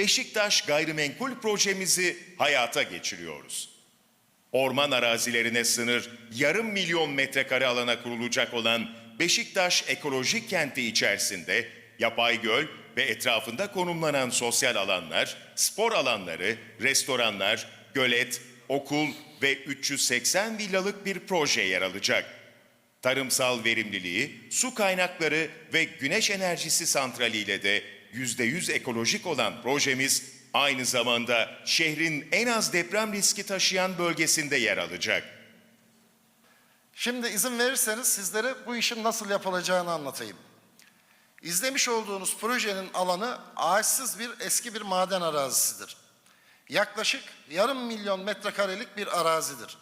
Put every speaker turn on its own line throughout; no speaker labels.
Beşiktaş Gayrimenkul projemizi hayata geçiriyoruz. Orman arazilerine sınır yarım milyon metrekare alana kurulacak olan Beşiktaş Ekolojik Kenti içerisinde yapay göl ve etrafında konumlanan sosyal alanlar, spor alanları, restoranlar, gölet, okul ve 380 villalık bir proje yer alacak. Tarımsal verimliliği, su kaynakları ve güneş enerjisi santraliyle de %100 ekolojik olan projemiz aynı zamanda şehrin en az deprem riski taşıyan bölgesinde yer alacak.
Şimdi izin verirseniz sizlere bu işin nasıl yapılacağını anlatayım. İzlemiş olduğunuz projenin alanı ağaçsız bir eski bir maden arazisidir. Yaklaşık yarım milyon metrekarelik bir arazidir.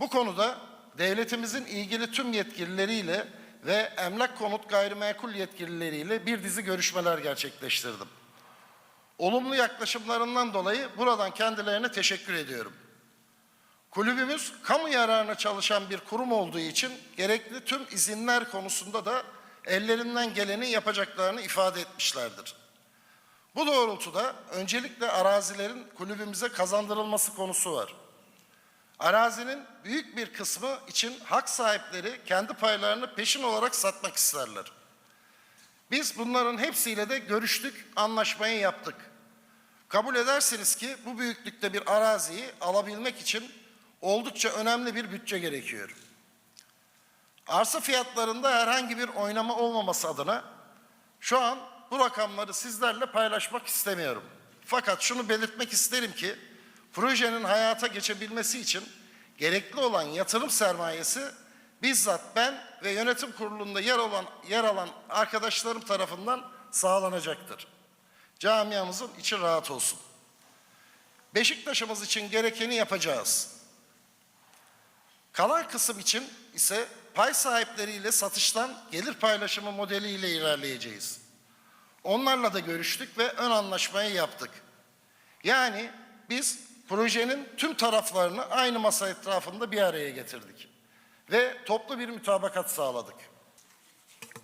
Bu konuda devletimizin ilgili tüm yetkilileriyle ve emlak konut gayrimenkul yetkilileriyle bir dizi görüşmeler gerçekleştirdim. Olumlu yaklaşımlarından dolayı buradan kendilerine teşekkür ediyorum. Kulübümüz kamu yararına çalışan bir kurum olduğu için gerekli tüm izinler konusunda da ellerinden geleni yapacaklarını ifade etmişlerdir. Bu doğrultuda öncelikle arazilerin kulübümüze kazandırılması konusu var. Arazinin büyük bir kısmı için hak sahipleri kendi paylarını peşin olarak satmak isterler. Biz bunların hepsiyle de görüştük, anlaşmayı yaptık. Kabul edersiniz ki bu büyüklükte bir araziyi alabilmek için oldukça önemli bir bütçe gerekiyor. Arsa fiyatlarında herhangi bir oynama olmaması adına şu an bu rakamları sizlerle paylaşmak istemiyorum. Fakat şunu belirtmek isterim ki projenin hayata geçebilmesi için gerekli olan yatırım sermayesi bizzat ben ve yönetim kurulunda yer alan yer alan arkadaşlarım tarafından sağlanacaktır. Camiamızın içi rahat olsun. Beşiktaş'ımız için gerekeni yapacağız. Kalan kısım için ise pay sahipleriyle satıştan gelir paylaşımı modeliyle ilerleyeceğiz. Onlarla da görüştük ve ön anlaşmayı yaptık. Yani biz projenin tüm taraflarını aynı masa etrafında bir araya getirdik ve toplu bir mütabakat sağladık.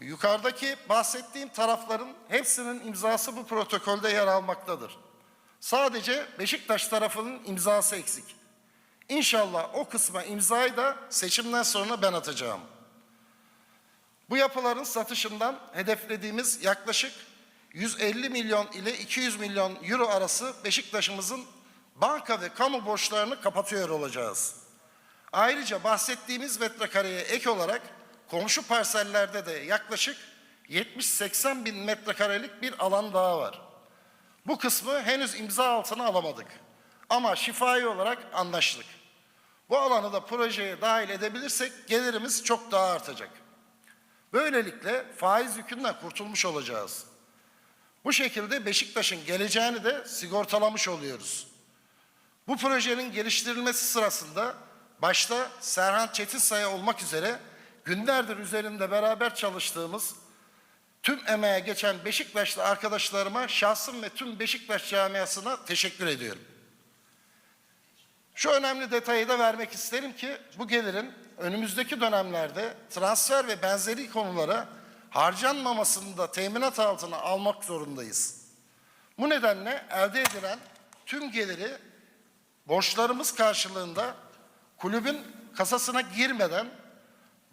Yukarıdaki bahsettiğim tarafların hepsinin imzası bu protokolde yer almaktadır. Sadece Beşiktaş tarafının imzası eksik. İnşallah o kısma imzayı da seçimden sonra ben atacağım. Bu yapıların satışından hedeflediğimiz yaklaşık 150 milyon ile 200 milyon euro arası Beşiktaş'ımızın banka ve kamu borçlarını kapatıyor olacağız. Ayrıca bahsettiğimiz metrekareye ek olarak komşu parsellerde de yaklaşık 70-80 bin metrekarelik bir alan daha var. Bu kısmı henüz imza altına alamadık. Ama şifai olarak anlaştık. Bu alanı da projeye dahil edebilirsek gelirimiz çok daha artacak. Böylelikle faiz yükünden kurtulmuş olacağız. Bu şekilde Beşiktaş'ın geleceğini de sigortalamış oluyoruz. Bu projenin geliştirilmesi sırasında başta Serhan Çetinsaya olmak üzere günlerdir üzerinde beraber çalıştığımız tüm emeğe geçen Beşiktaşlı arkadaşlarıma şahsım ve tüm Beşiktaş camiasına teşekkür ediyorum. Şu önemli detayı da vermek isterim ki bu gelirin önümüzdeki dönemlerde transfer ve benzeri konulara harcanmamasını da teminat altına almak zorundayız. Bu nedenle elde edilen tüm geliri borçlarımız karşılığında kulübün kasasına girmeden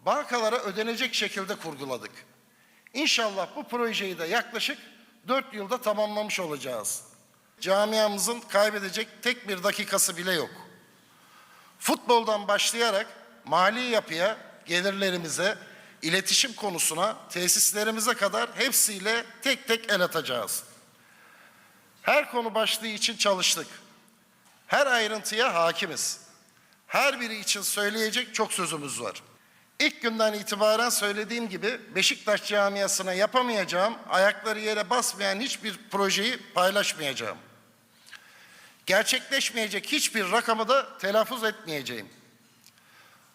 bankalara ödenecek şekilde kurguladık. İnşallah bu projeyi de yaklaşık 4 yılda tamamlamış olacağız. Camiamızın kaybedecek tek bir dakikası bile yok. Futboldan başlayarak mali yapıya, gelirlerimize, iletişim konusuna, tesislerimize kadar hepsiyle tek tek el atacağız. Her konu başlığı için çalıştık. Her ayrıntıya hakimiz. Her biri için söyleyecek çok sözümüz var. İlk günden itibaren söylediğim gibi Beşiktaş camiasına yapamayacağım, ayakları yere basmayan hiçbir projeyi paylaşmayacağım. Gerçekleşmeyecek hiçbir rakamı da telaffuz etmeyeceğim.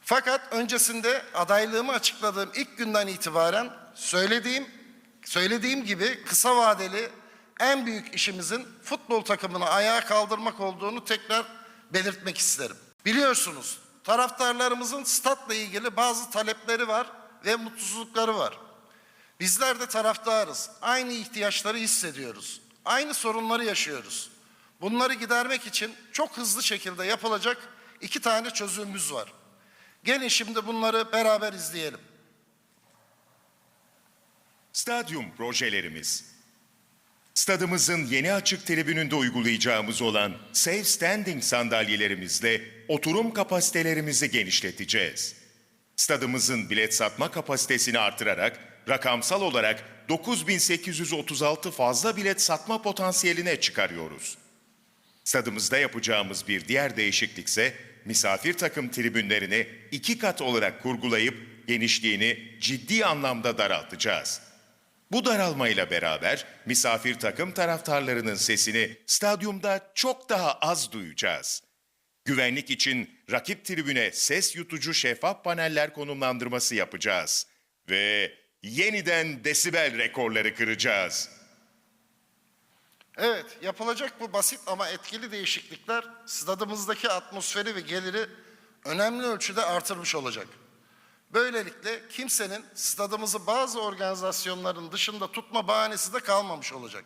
Fakat öncesinde adaylığımı açıkladığım ilk günden itibaren söylediğim söylediğim gibi kısa vadeli en büyük işimizin futbol takımını ayağa kaldırmak olduğunu tekrar belirtmek isterim. Biliyorsunuz taraftarlarımızın statla ilgili bazı talepleri var ve mutsuzlukları var. Bizler de taraftarız. Aynı ihtiyaçları hissediyoruz. Aynı sorunları yaşıyoruz. Bunları gidermek için çok hızlı şekilde yapılacak iki tane çözümümüz var. Gelin şimdi bunları beraber izleyelim.
Stadyum projelerimiz. Stadımızın yeni açık tribününde uygulayacağımız olan Safe Standing sandalyelerimizle oturum kapasitelerimizi genişleteceğiz. Stadımızın bilet satma kapasitesini artırarak rakamsal olarak 9836 fazla bilet satma potansiyeline çıkarıyoruz. Stadımızda yapacağımız bir diğer değişiklikse misafir takım tribünlerini iki kat olarak kurgulayıp genişliğini ciddi anlamda daraltacağız. Bu daralmayla beraber misafir takım taraftarlarının sesini stadyumda çok daha az duyacağız. Güvenlik için rakip tribüne ses yutucu şeffaf paneller konumlandırması yapacağız ve yeniden desibel rekorları kıracağız.
Evet, yapılacak bu basit ama etkili değişiklikler stadımızdaki atmosferi ve geliri önemli ölçüde artırmış olacak. Böylelikle kimsenin stadımızı bazı organizasyonların dışında tutma bahanesi de kalmamış olacak.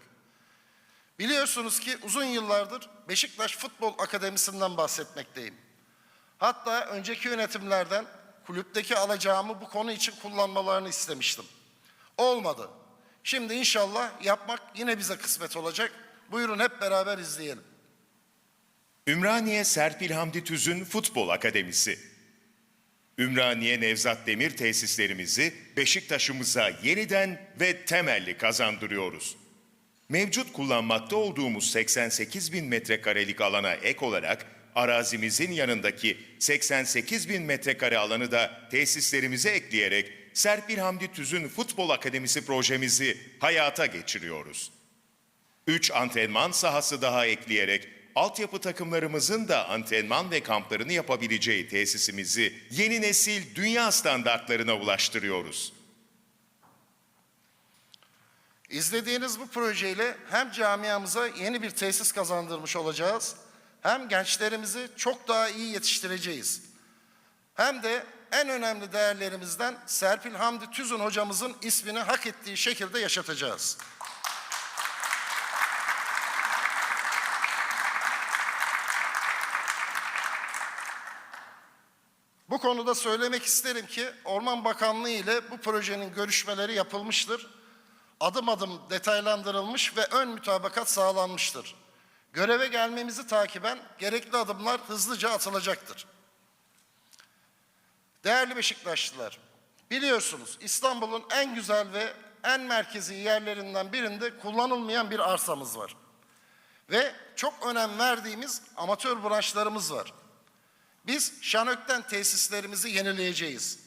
Biliyorsunuz ki uzun yıllardır Beşiktaş Futbol Akademisi'nden bahsetmekteyim. Hatta önceki yönetimlerden kulüpteki alacağımı bu konu için kullanmalarını istemiştim. Olmadı. Şimdi inşallah yapmak yine bize kısmet olacak. Buyurun hep beraber izleyelim.
Ümraniye Serpil Hamdi Tüzün Futbol Akademisi. Ümraniye Nevzat Demir tesislerimizi Beşiktaş'ımıza yeniden ve temelli kazandırıyoruz. Mevcut kullanmakta olduğumuz 88 bin metrekarelik alana ek olarak arazimizin yanındaki 88 bin metrekare alanı da tesislerimize ekleyerek Serpil Hamdi Tüzün Futbol Akademisi projemizi hayata geçiriyoruz. 3 antrenman sahası daha ekleyerek altyapı takımlarımızın da antrenman ve kamplarını yapabileceği tesisimizi yeni nesil dünya standartlarına ulaştırıyoruz.
İzlediğiniz bu projeyle hem camiamıza yeni bir tesis kazandırmış olacağız, hem gençlerimizi çok daha iyi yetiştireceğiz. Hem de en önemli değerlerimizden Serpil Hamdi Tüzün hocamızın ismini hak ettiği şekilde yaşatacağız. Bu konuda söylemek isterim ki Orman Bakanlığı ile bu projenin görüşmeleri yapılmıştır. Adım adım detaylandırılmış ve ön mütabakat sağlanmıştır. Göreve gelmemizi takiben gerekli adımlar hızlıca atılacaktır. Değerli Beşiktaşlılar, biliyorsunuz İstanbul'un en güzel ve en merkezi yerlerinden birinde kullanılmayan bir arsamız var. Ve çok önem verdiğimiz amatör branşlarımız var. Biz Şanök'ten tesislerimizi yenileyeceğiz.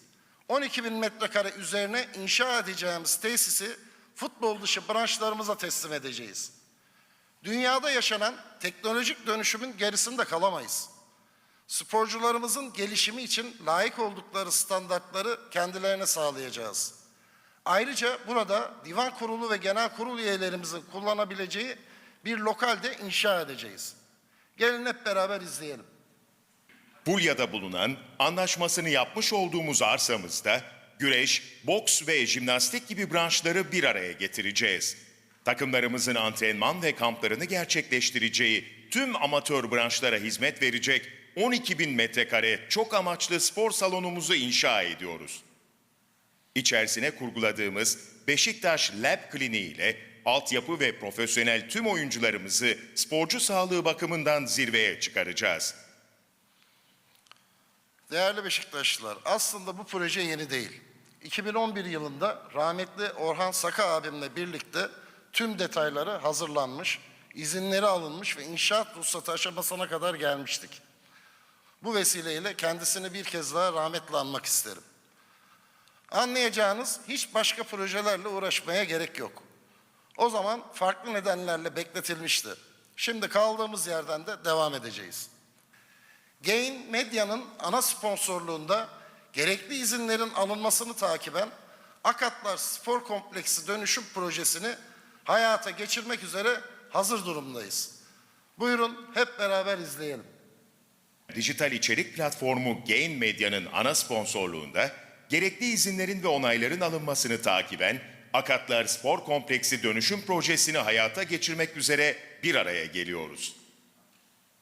12 bin metrekare üzerine inşa edeceğimiz tesisi futbol dışı branşlarımıza teslim edeceğiz. Dünyada yaşanan teknolojik dönüşümün gerisinde kalamayız. Sporcularımızın gelişimi için layık oldukları standartları kendilerine sağlayacağız. Ayrıca burada divan kurulu ve genel kurul üyelerimizin kullanabileceği bir lokalde inşa edeceğiz. Gelin hep beraber izleyelim.
Bulya'da bulunan anlaşmasını yapmış olduğumuz arsamızda güreş, boks ve jimnastik gibi branşları bir araya getireceğiz. Takımlarımızın antrenman ve kamplarını gerçekleştireceği tüm amatör branşlara hizmet verecek 12 bin metrekare çok amaçlı spor salonumuzu inşa ediyoruz. İçerisine kurguladığımız Beşiktaş Lab Kliniği ile altyapı ve profesyonel tüm oyuncularımızı sporcu sağlığı bakımından zirveye çıkaracağız.
Değerli Beşiktaşlılar, aslında bu proje yeni değil. 2011 yılında rahmetli Orhan Saka abimle birlikte tüm detayları hazırlanmış, izinleri alınmış ve inşaat ruhsatı aşamasına kadar gelmiştik. Bu vesileyle kendisini bir kez daha rahmetle anmak isterim. Anlayacağınız hiç başka projelerle uğraşmaya gerek yok. O zaman farklı nedenlerle bekletilmişti. Şimdi kaldığımız yerden de devam edeceğiz. Gain Medya'nın ana sponsorluğunda gerekli izinlerin alınmasını takiben Akatlar Spor Kompleksi dönüşüm projesini hayata geçirmek üzere hazır durumdayız. Buyurun hep beraber izleyelim.
Dijital içerik platformu Gain Medya'nın ana sponsorluğunda gerekli izinlerin ve onayların alınmasını takiben Akatlar Spor Kompleksi dönüşüm projesini hayata geçirmek üzere bir araya geliyoruz.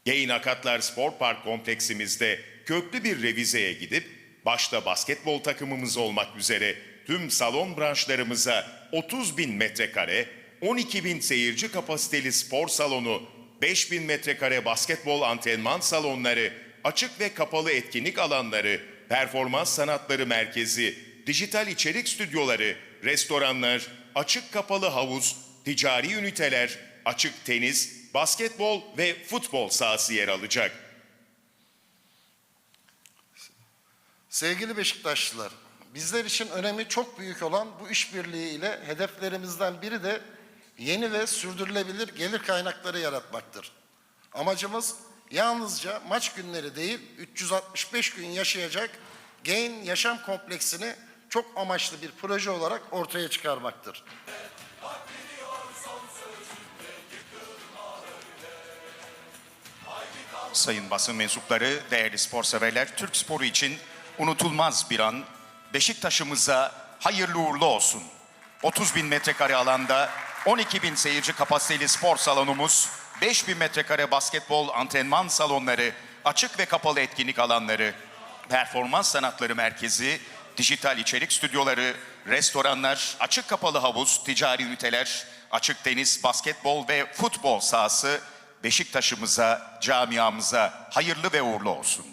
Yayın Akatlar Spor Park kompleksimizde köklü bir revizeye gidip başta basketbol takımımız olmak üzere tüm salon branşlarımıza 30 bin metrekare, 12 bin seyirci kapasiteli spor salonu, 5 bin metrekare basketbol antrenman salonları, açık ve kapalı etkinlik alanları, performans sanatları merkezi, dijital içerik stüdyoları, restoranlar, açık kapalı havuz, ticari üniteler, açık tenis, basketbol ve futbol sahası yer alacak.
Sevgili Beşiktaşlılar, bizler için önemi çok büyük olan bu işbirliği ile hedeflerimizden biri de yeni ve sürdürülebilir gelir kaynakları yaratmaktır. Amacımız yalnızca maç günleri değil, 365 gün yaşayacak Gain Yaşam Kompleksini çok amaçlı bir proje olarak ortaya çıkarmaktır.
Sayın basın mensupları, değerli spor severler, Türk sporu için unutulmaz bir an. Beşiktaş'ımıza hayırlı uğurlu olsun. 30 bin metrekare alanda 12 bin seyirci kapasiteli spor salonumuz, 5 bin metrekare basketbol antrenman salonları, açık ve kapalı etkinlik alanları, performans sanatları merkezi, dijital içerik stüdyoları, restoranlar, açık kapalı havuz, ticari üniteler, açık tenis, basketbol ve futbol sahası Beşiktaş'ımıza, camiamıza hayırlı ve uğurlu olsun.